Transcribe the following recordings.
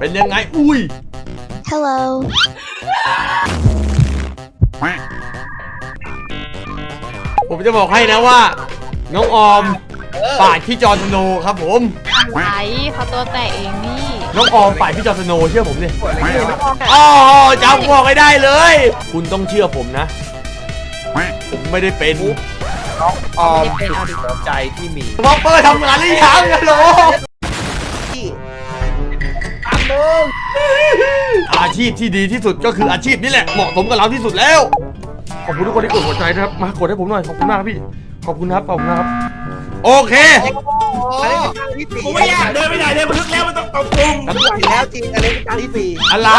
เป็นยังไง อุ้ย Hello. ผมจะบอกให้นะว่า น้องออมปาดพี่จอร์นสโนว์ครับผมไหนเขาตัวแตกเองนี่น้องออมปาดพี่จอร์นสโนว์เชื่อผมดิไม่รู้อ๋อจำบอกให้ได้เลย คุณต้องเชื่อผมนะ ผมไม่ได้เป็นออมสุดหัวใจที่มีวอปเปอร์ทำงานหรือยังฮัลโหลที่ตา มมึงอาชีพที่ดีที่สุดก็คืออาชีพนี้แหละเหมาะสมกับเราที่สุดแล้ว ขอบคุณทุกคนที่กดหัวใจนะครับ มากดให้ผมหน่อย ขอบคุณมากครับพี่ ขอบคุณครับขอบคุณครับ โอเคอันนี้เป็นการที่สี่กูไม่อยากเดินไปไหนเลยมันลึกแล้วมันต้องตบกลุ่มไม่ไหวแล้วจริงอันนี้เป็นการที่สี่อะไร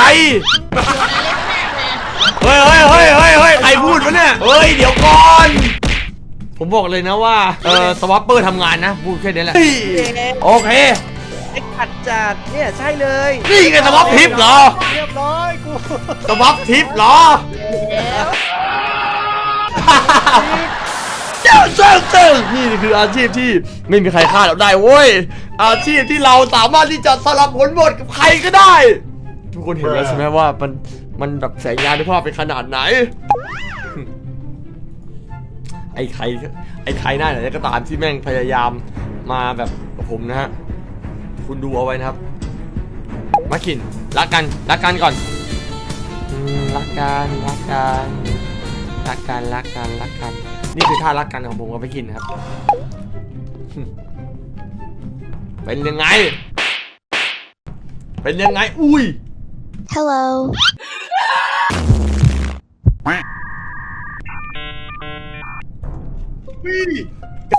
เฮ้ยเฮ้ยเฮ้ยเฮ้ยเฮ้ยใครพูดวะเนี่ย เฮ้ย เดี๋ยวก่อน ผมบอกเลยนะว่า เออสวอปเปอร์ทำงานนะ พูดแค่นี้แหละ โอเค ไอ้ขัดจัดเนี่ยใช่เลยนี่ไงสวอปทิปเหรอ เรียบร้อยกูสวอปทิปเหรอ เจ้าเจ้าเจ้านี่คืออาชีพที่ไม่มีใครฆ่าเราได้เว้ย อาชีพที่เราสามารถที่จะสลับผลบทกับใครก็ได้ ทุกคนเห็นแล้วใช่ไหมว่ามันมันแบบแสงยานุภาพเป็นขนาดไหน ไอ้ใครไอ้ใครหน้าไหนก็ตามที่แม่งพยายามมาแบบกับผมนะฮะ คุณดูเอาไว้นะครับ มาขินรักกันรักกันก่อนอืมรักกันรักกันรักกันรักกันรักกัน นี่คือท่ารักกันของผมกับพี่ขินนะครับ เป็นยังไง เป็นยังไง อุ้ย Hello.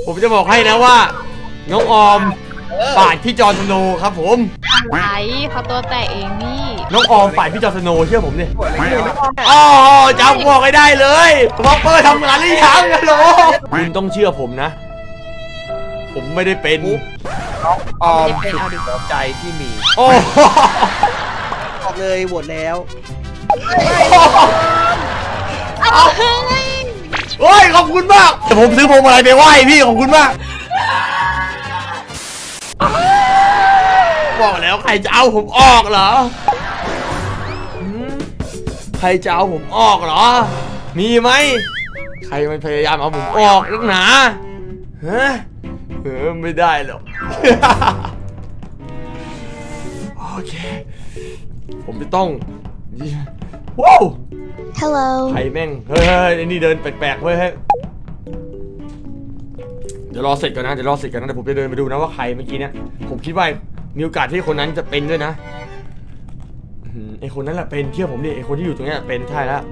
ผมจะบอกให้นะว่า น้องออม ปาดพี่จอร์นสโนว์ครับผม ไหนเขาตัวแตกเองนี่น้องออมปาดพี่จอร์นสโนว์เชื่อผมดิอ๋อจำบอกให้ได้เลยวอปเปอร์ทำงานหรือยังฮัลโหลคุณต้องเชื่อผมนะ ผมไม่ได้เป็น ออมสุดหัวใจที่มีโอ้บอกเลยโหวตแล้วโอ้ยขอบคุณมากแต่ผมซื้อพวงมาลัยไปไหว้พี่ขอบคุณมาก บอกแล้วใครจะเอาผมออกเหรอหืมใครจะเอาผมออกเหรอ มีไหม ใครมันพยายามเอาผมออกนักหนาฮะเออไม่ได้หรอก โอเค ผมจะต้องว้าว Hello. ใครแม่ง เฮ้ยเฮ้ยไอ้นี่เดินแปลกๆเว้ยเฮ้ยเดี๋ยวรอเสร็จก่อนนะ เดี๋ยวรอเสร็จก่อนนะ เดี๋ยวผมจะเดินไปดูนะว่าใครเมื่อกี้เนี่ย ผมคิดว่า มีโอกาสที่คนนั้นจะเป็นด้วยนะไอคนนั้นแหละเป็นเชื่อผมดิไอคนที่อยู่ตรงเนี้ยเป็นใช่แล้ว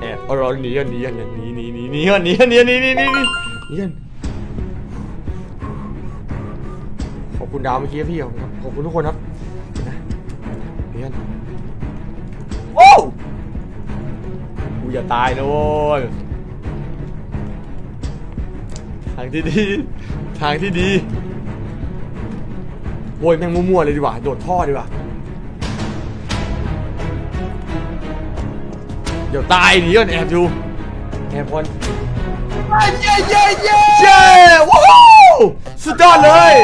แอบเอารอหนีกันหนีกันหนีหนีหนีหนีกันหนีกันหนีหนีหนีหนีหนีหนีกันขอบคุณดาวเมื่อกี้พี่ขอบคุณครับขอบคุณทุกคนครับเดี๋ยวนะหนีกันโอ้กูอย่าตายนะโว้ยทางที่ดี ทางที่ดี โวยแม่งมั่วๆเลยดีกว่า โดดท่อดีกว่า เดี๋ยวตายหนีก่อนแอบดูแอบคนเย้เย้เย้เย้ว้าวสุดยอดเลย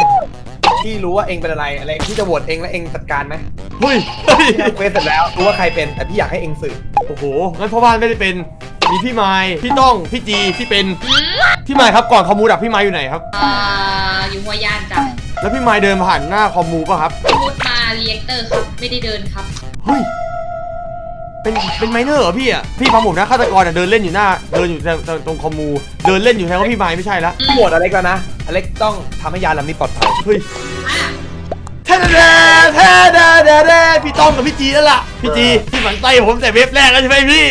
ที่รู้ว่าเองเป็นอะไรอะไรที่จะโหวตเองแล้วเองจัดการไหมเฮ้ยเฮ้ยเควสเสร็จแล้วรู้ว่าใครเป็นแต่พี่อยากให้เองสืบโอ้โหงั้นพ่อบ้านไม่ได้เป็นมีพี่ไม้พี่ต้องพี่จีที่เป็นพี่ไม้ครับก่อนคอมมูดับพี่ไม้อยู่ไหนครับอ่าอยู่หัวย่านจ้ะ แล้วพี่ไม้เดินผ่านหน้าคอมมูป่ะครับมุดมาเรียกเตอร์ครับ ไม่ได้เดินครับ เฮ้ย เป็น เป็นไมเนอร์เหรอพี่อะ พี่ฟังผมนะฆาตกรอะเดินเล่นอยู่หน้า เดินอยู่ตรงตรงคอมมู เดินเล่นอยู่แถวว่าพี่ไม้ไม่ใช่ละโหวตอเล็กแล้วนะ อเล็กต้องทำให้ยานลำนี้ปลอดภัย เฮ้ยอะแท้แท้แท้แท้แท้แท้พี่ต้องกับพี่จีนั่นแหละพี่จีที่หมันไส้ผมแต่เว็บแรกแล้วใช่ไหมพี่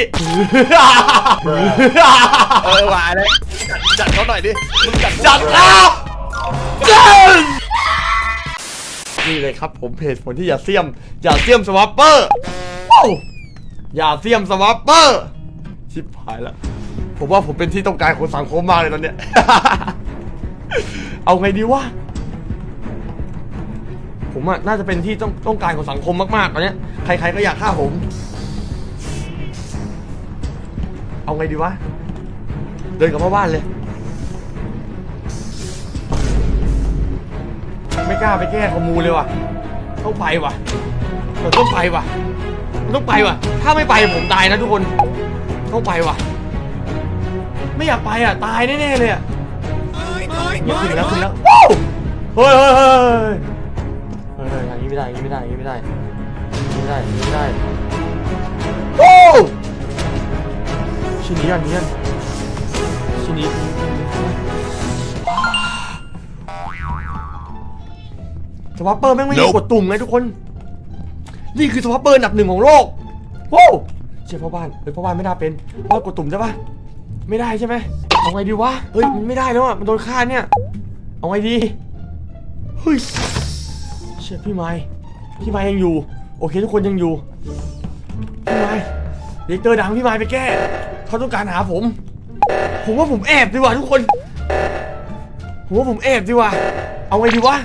เออว่าอเล็กจัดเขาหน่อยดิมึงจัดจัดแล้วจัด นี่เลยครับผมเพจผลที่อย่าเสี่ยม อย่าเสี่ยมสวอปเปอร์อย่าเสี่ยมสวอปเปอร์ชิบหายล้วผมว่าผมเป็นที่ต้องการของสังคมมากเลยตอนเนี้ย เอาไงดีวะ ผมอะน่าจะเป็นที่ต้องต้องการของสังคมมากๆตอนเนี้ย ใครๆก็อยากฆ่าผม เอาไงดีวะ เดินกลับมาบ้านเลย กล้าไปแก้ข้อมูเลยว่ะต้องไปว่ะเราต้องไปว่ะต้องไปว่ะ ถ้าไม่ไปผมตายนะทุกคนต้องไปว่ะ ไม่อยากไปอะ ตายแน่ๆเลยอะยขึ้นแล้วขึ้นแล้วว้าวเฮ้ยเฮ้ยเฮ้ยเฮ้ยเฮ้ยอย่างนี้ไม่ได้อย่างนี้ไม่ได้อย่างนี้ไม่ได้ย่างไม่ได้ย่างไม่ได้โอ้ชิ้นนี้อันนี้อัน วอปเปอร์แม่งไม่ได้กดตุ่มไงทุกคน นี่คือสวอปเปอร์อันดับหนึ่งของโลกโว้วเชี่ยพ่อบ้านเฮ้ยพ่อบ้านไม่น่าเป็นพ่อกดตุ่มได้ปะไม่ได้ใช่ไหมเอาไงดีวะเฮ้ยมันไม่ได้แล้วอะมันโดนฆ่าเนี่ยเอาไงดีเฮ้ยเชี่ยพี่ไม้พี่ไม้ยังอยู่ โอเคทุกคนยังอยู่พี่ไม้เด็กเตอร์ดังพี่ไม้ไปแก้เขาต้องการหาผม ผมว่าผมแอบดีกว่าทุกคนผมว่าผมแอบดีกว่า เอาไงดีวะ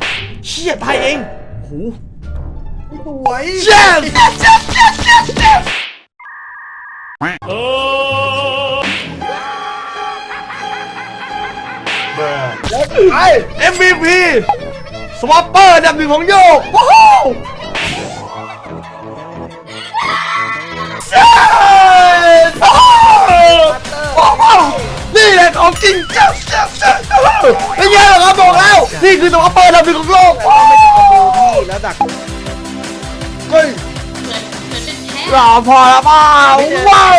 เชี่ยตายเองโหสวยเจ็บเจ็บเจ็บเจ็บเจ็บเจ็บไอ้ MVP สวอปเปอร์อันดับหนึ่งของโยกว้าวเจ็บโอ้โหนี่แหละของจริงเจ็บเจ็บเจ็บไม่แย่หรอกครับบอกแล้ว นี่คือสวอปเปอร์อันดับหนึ่งของโลกว้าวพี่แล้วดักเฮ้ยเหมือนเหมือนเป็นแพ้หล่อพอแล้วเปล่าว้าว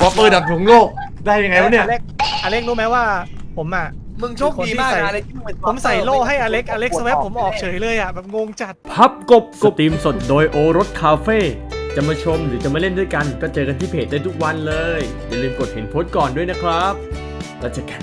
พอเปิดดับถุงโลกได้ยังไงวะเนี่ยอเล็กอเล็กรู้ไหมว่าผมอะมึงโชคดีมากนะอะไรที่งเป็นผมใส่โล่ให้อเล็กอเล็กสแวปผมออกเฉยเลยอะแบบงงจัด พับกบสตรีมสดโดยโอรสคาเฟ่จะมาชมหรือจะมาเล่นด้วยกัน ก็เจอกันที่เพจได้ทุกวันเลย อย่าลืมกดเห็นโพสต์ก่อนด้วยนะครับ แล้วเจอกัน